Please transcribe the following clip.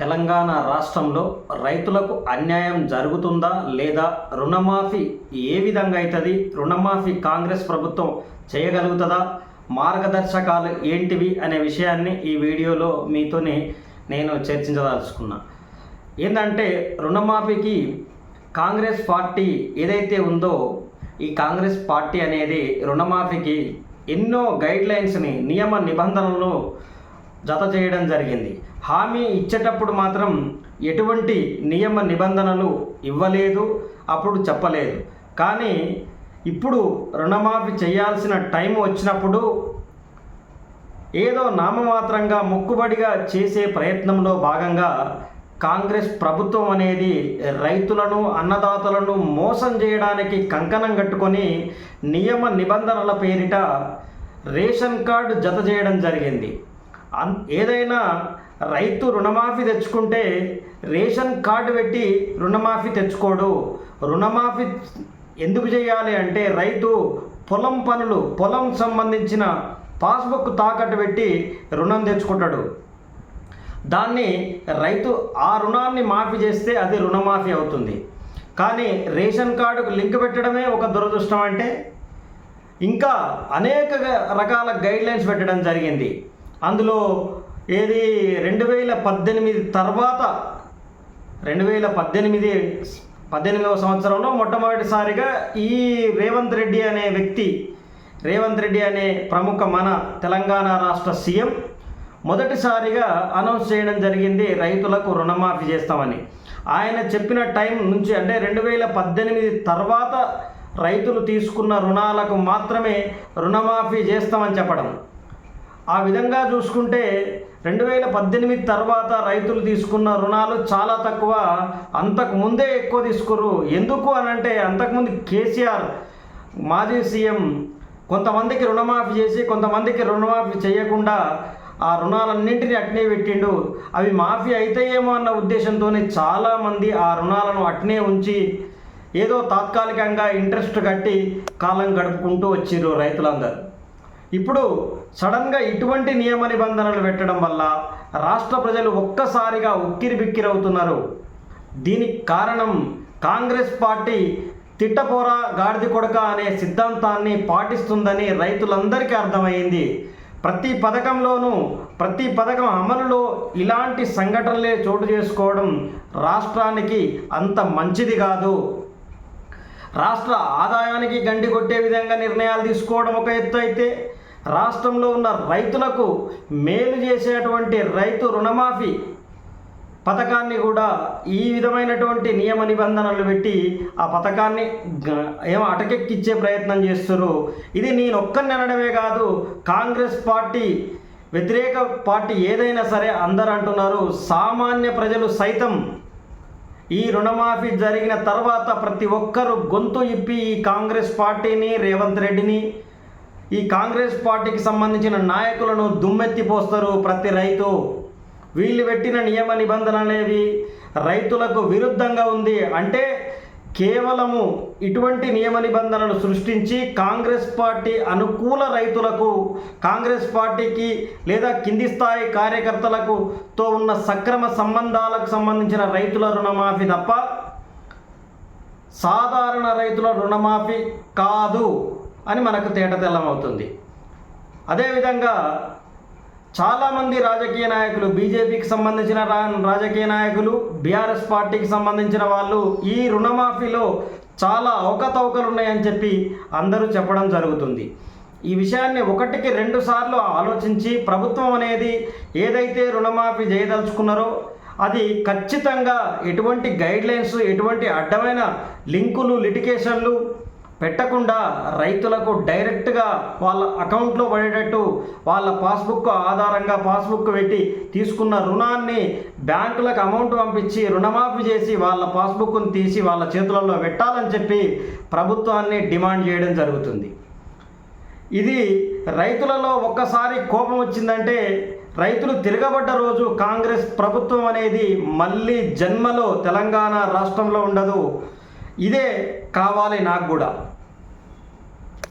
తెలంగాణ రాష్ట్రంలో రైతులకు అన్యాయం జరుగుతుందా లేదా రుణమాఫీ ఏ విధంగా అవుతుంది? రుణమాఫీ కాంగ్రెస్ ప్రభుత్వం చేయగలుగుతుందా? మార్గదర్శకాలు ఏంటివి అనే విషయాన్ని ఈ వీడియోలో మీతోనే నేను చర్చించదలుచుకున్నా. ఏంటంటే రుణమాఫీకి కాంగ్రెస్ పార్టీ ఏదైతే ఉందో ఈ కాంగ్రెస్ పార్టీ అనేది రుణమాఫీకి ఎన్నో గైడ్లైన్స్ని నియమ నిబంధనలను జత చేయడం జరిగింది. హామీ ఇచ్చేటప్పుడు మాత్రం ఎటువంటి నియమ నిబంధనలు ఇవ్వలేదు అప్పుడు చెప్పలేదు. కానీ ఇప్పుడు రుణమాఫీ చేయాల్సిన టైం వచ్చినప్పుడు ఏదో నామమాత్రంగా మొక్కుబడిగా చేసే ప్రయత్నంలో భాగంగా కాంగ్రెస్ ప్రభుత్వం అనేది రైతులను అన్నదాతలను మోసం చేయడానికి కంకణం కట్టుకొని నియమ నిబంధనల పేరిట రేషన్ కార్డు జత చేయడం జరిగింది. అన్ ఏదైనా రైతు రుణమాఫీ తెచ్చుకుంటే రేషన్ కార్డు పెట్టి రుణమాఫీ తెచ్చుకోడు. రుణమాఫీ ఎందుకు చేయాలి అంటే రైతు పొలం పనులు పొలం సంబంధించిన పాస్బుక్ తాకట్టు పెట్టి రుణం తెచ్చుకుంటాడు. దాన్ని రైతు ఆ రుణాన్ని మాఫీ చేస్తే అది రుణమాఫీ అవుతుంది. కానీ రేషన్ కార్డుకు లింక్ పెట్టడమే ఒక దురదృష్టం అంటే ఇంకా అనేక రకాల గైడ్ లైన్స్ పెట్టడం జరిగింది. అందులో ఏది రెండు వేల పద్దెనిమిది తర్వాత రెండు వేల పద్దెనిమిది పద్దెనిమిదవ సంవత్సరంలో మొట్టమొదటిసారిగా ఈ రేవంత్ రెడ్డి అనే వ్యక్తి రేవంత్ రెడ్డి అనే ప్రముఖ మన తెలంగాణ రాష్ట్ర సీఎం మొదటిసారిగా అనౌన్స్ చేయడం జరిగింది రైతులకు రుణమాఫీ చేస్తామని. ఆయన చెప్పిన టైం నుంచి అంటే రెండు వేల పద్దెనిమిది తర్వాత రైతులు తీసుకున్న రుణాలకు మాత్రమే రుణమాఫీ చేస్తామని చెప్పడం. ఆ విధంగా చూసుకుంటే రెండు వేల పద్దెనిమిది తర్వాత రైతులు తీసుకున్న రుణాలు చాలా తక్కువ. అంతకు ముందే ఎక్కువ తీసుకురు ఎందుకు అని అంటే అంతకుముందు కేసీఆర్ మాజీ సీఎం కొంతమందికి రుణమాఫీ చేసి కొంతమందికి రుణమాఫీ చేయకుండా ఆ రుణాలన్నింటినీ అట్నే పెట్టిండు. అవి మాఫీ అవుతాయేమో అన్న ఉద్దేశంతోనే చాలామంది ఆ రుణాలను అట్నే ఉంచి ఏదో తాత్కాలికంగా ఇంట్రెస్ట్ కట్టి కాలం గడుపుకుంటూ వచ్చిర్రు రైతులందరూ. ఇప్పుడు సడన్గా ఇటువంటి నియమ నిబంధనలు పెట్టడం వల్ల రాష్ట్ర ప్రజలు ఒక్కసారిగా ఉక్కిరి బిక్కిరవుతున్నారు దీనికి కారణం కాంగ్రెస్ పార్టీ తిట్టపోరా గాడిది కొడక అనే సిద్ధాంతాన్ని పాటిస్తుందని రైతులందరికీ అర్థమైంది ప్రతి పథకంలోనూ ప్రతి పథకం అమలులో ఇలాంటి సంఘటనలే చోటు చేసుకోవడం రాష్ట్రానికి అంత మంచిది కాదు. రాష్ట్ర ఆదాయానికి గండి కొట్టే విధంగా నిర్ణయాలు తీసుకోవడం ఒక ఎత్తు అయితే రాష్ట్రంలో ఉన్న రైతులకు మేలు చేసేటువంటి రైతు రుణమాఫీ పథకాన్ని కూడా ఈ విధమైనటువంటి నియమ నిబంధనలు పెట్టి ఆ పథకాన్ని ఏమో అటకెక్కిచ్చే ప్రయత్నం చేస్తున్నారు ఇది నేను అనడమే కాదు కాంగ్రెస్ పార్టీ వ్యతిరేక పార్టీ ఏదైనా సరే అందరు అంటున్నారు. సామాన్య ప్రజలు సైతం ఈ రుణమాఫీ జరిగిన తర్వాత ప్రతి ఒక్కరూ గొంతు ఇప్పి ఈ కాంగ్రెస్ పార్టీని రేవంత్ రెడ్డిని ఈ కాంగ్రెస్ పార్టీకి సంబంధించిన నాయకులను దుమ్మెత్తిపోస్తారు ప్రతి రైతు. వీళ్ళు పెట్టిన నియమ నిబంధనలు అనేవి రైతులకు విరుద్ధంగా ఉంది. అంటే కేవలము ఇటువంటి నియమ నిబంధనలు సృష్టించి కాంగ్రెస్ పార్టీ అనుకూల రైతులకు కాంగ్రెస్ పార్టీకి లేదా కింది స్థాయి కార్యకర్తలకు తో ఉన్న సక్రమ సంబంధాలకు సంబంధించిన రైతుల రుణమాఫీ తప్ప సాధారణ రైతుల రుణమాఫీ కాదు అని మనకు తేటతెల్లమవుతుంది అదేవిధంగా చాలామంది రాజకీయ నాయకులు బీజేపీకి సంబంధించిన రా రాజకీయ నాయకులు బీఆర్ఎస్ పార్టీకి సంబంధించిన వాళ్ళు ఈ రుణమాఫీలో చాలా అవకతవకలు ఉన్నాయని చెప్పి అందరూ చెప్పడం జరుగుతుంది. ఈ విషయాన్ని ఒకటికి రెండు సార్లు ఆలోచించి ప్రభుత్వం అనేది ఏదైతే రుణమాఫీ చేయదలుచుకున్నారో అది ఖచ్చితంగా ఎటువంటి గైడ్లైన్స్ ఎటువంటి అడ్డమైన లింకులు లిటికేషన్లు పెట్టకుండా రైతులకు డైరెక్ట్గా వాళ్ళ అకౌంట్లో పడేటట్టు వాళ్ళ పాస్బుక్ ఆధారంగా పాస్బుక్ పెట్టి తీసుకున్న రుణాన్ని బ్యాంకులకు అమౌంట్ పంపించి రుణమాఫీ చేసి వాళ్ళ పాస్బుక్ను తీసి వాళ్ళ చేతులలో పెట్టాలని చెప్పి ప్రభుత్వాన్ని డిమాండ్ చేయడం జరుగుతుంది. ఇది రైతులలో ఒక్కసారి కోపం వచ్చిందంటే రైతులు తిరగబడ్డ రోజు కాంగ్రెస్ ప్రభుత్వం అనేది మళ్ళీ జన్మలో తెలంగాణ రాష్ట్రంలో ఉండదు. ఇదే కావాలి నాకు కూడా.